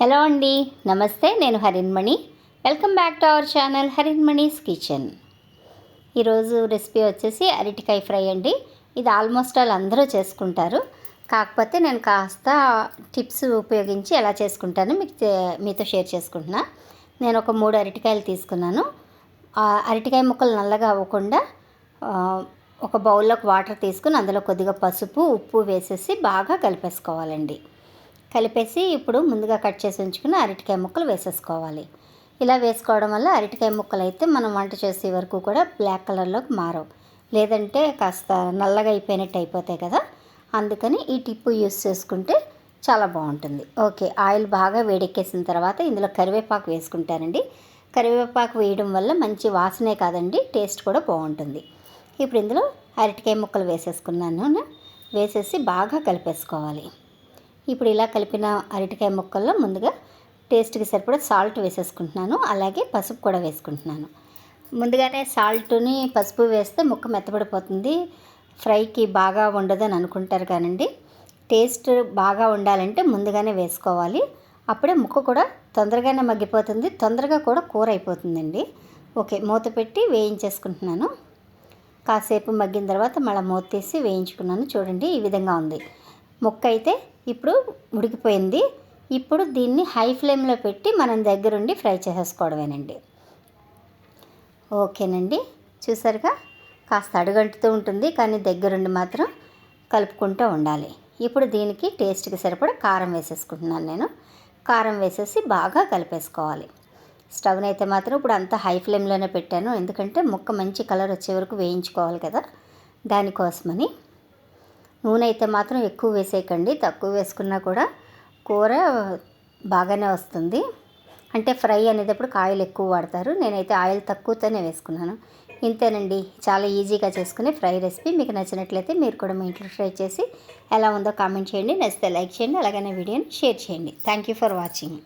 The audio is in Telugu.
హలో అండి నమస్తే నేను Harinmani welcome back to our channel Harinmani's kitchen ఈరోజు రెసిపీ వచ్చేసి అరటికాయ ఫ్రై అండి. ఇది ఆల్మోస్ట్ ఆల్ అందరూ చేసుకుంటారు. కాకపోతే నేను కాస్త టిప్స్ ఉపయోగించి ఎలా చేసుకుంటాను మీకు మీతో షేర్ చేసుకుంటున్నా. నేను ఒక మూడు అరటికాయలు తీసుకున్నాను. అరటికాయ ముక్కలు నల్లగా అవ్వకుండా ఒక బౌల్లోకి వాటర్ తీసుకుని అందులో కొద్దిగా పసుపు ఉప్పు వేసేసి బాగా కలిపేసుకోవాలండి. కలిపేసి ఇప్పుడు ముందుగా కట్ చేసి ఉంచుకున్న అరటికాయ ముక్కలు వేసేసుకోవాలి. ఇలా వేసుకోవడం వల్ల అరటికాయ ముక్కలు అయితే మనం వంట చేసే వరకు కూడా బ్లాక్ కలర్లోకి మారవు. లేదంటే కాస్త నల్లగా అయిపోయినట్టు అయిపోతాయి కదా. అందుకని ఈ టిప్పు యూస్ చేసుకుంటే చాలా బాగుంటుంది. ఓకే ఆయిల్ బాగా వేడెక్కేసిన తర్వాత ఇందులో కరివేపాకు వేసుకుంటానండి. కరివేపాకు వేయడం వల్ల మంచి వాసనే కాదండి టేస్ట్ కూడా బాగుంటుంది. ఇప్పుడు ఇందులో అరటికాయ ముక్కలు వేసేసుకున్నాను. వేసేసి బాగా కలిపేసుకోవాలి. ఇప్పుడు ఇలా కలిపిన అరటికాయ ముక్కల్లో ముందుగా టేస్ట్కి సరిపడా సాల్ట్ వేసేసుకుంటున్నాను. అలాగే పసుపు కూడా వేసుకుంటున్నాను. ముందుగానే సాల్ట్ని పసుపు వేస్తే ముక్క మెత్తబడిపోతుంది. ఫ్రైకి బాగా ఉండదని అనుకుంటారు కానండి. టేస్ట్ బాగా ఉండాలంటే ముందుగానే వేసుకోవాలి. అప్పుడే ముక్క కూడా తొందరగానే మగ్గిపోతుంది. తొందరగా కూడా కూర అయిపోతుందండి. ఓకే మూత పెట్టి వేయించేసుకుంటున్నాను. కాసేపు మగ్గిన తర్వాత మళ్ళీ మూత తీసి వేయించుకున్నాను. చూడండి ఈ విధంగా ఉంది. ముక్క అయితే ఇప్పుడు ఉడికిపోయింది ఇప్పుడు దీన్ని హై ఫ్లేమ్లో పెట్టి మనం దగ్గరుండి ఫ్రై చేసేసుకోవడమేనండి. ఓకేనండి. చూసారుగా? కాస్త అడుగంటుతూ ఉంటుంది కానీ దగ్గరుండి మాత్రం కలుపుకుంటూ ఉండాలి. ఇప్పుడు దీనికి టేస్ట్కి సరిపడా కారం వేసేసుకుంటున్నాను నేను. కారం వేసేసి బాగా కలిపేసుకోవాలి. స్టవ్ని అయితే మాత్రం ఇప్పుడు అంతా హై ఫ్లేమ్లోనే పెట్టాను. ఎందుకంటే ముక్క మంచి కలర్ వచ్చే వరకు వేయించుకోవాలి కదా. దానికోసమని నూనె అయితే మాత్రం ఎక్కువ వేసేయకండి. తక్కువ వేసుకున్నా కూడా కూర బాగానే వస్తుంది. అంటే ఫ్రై అనేటప్పుడు ఆయిల్ ఎక్కువ వాడతారు. నేనైతే ఆయిల్ తక్కువతోనే వేసుకున్నాను. ఇంతేనండి. చాలా ఈజీగా చేసుకునే ఫ్రై రెసిపీ. మీకు నచ్చినట్లయితే మీరు కూడా మీ ఇంట్లో ట్రై చేసి ఎలా ఉందో కామెంట్ చేయండి. నచ్చితే లైక్ చేయండి. అలాగనే వీడియోని షేర్ చేయండి. Thank you for watching.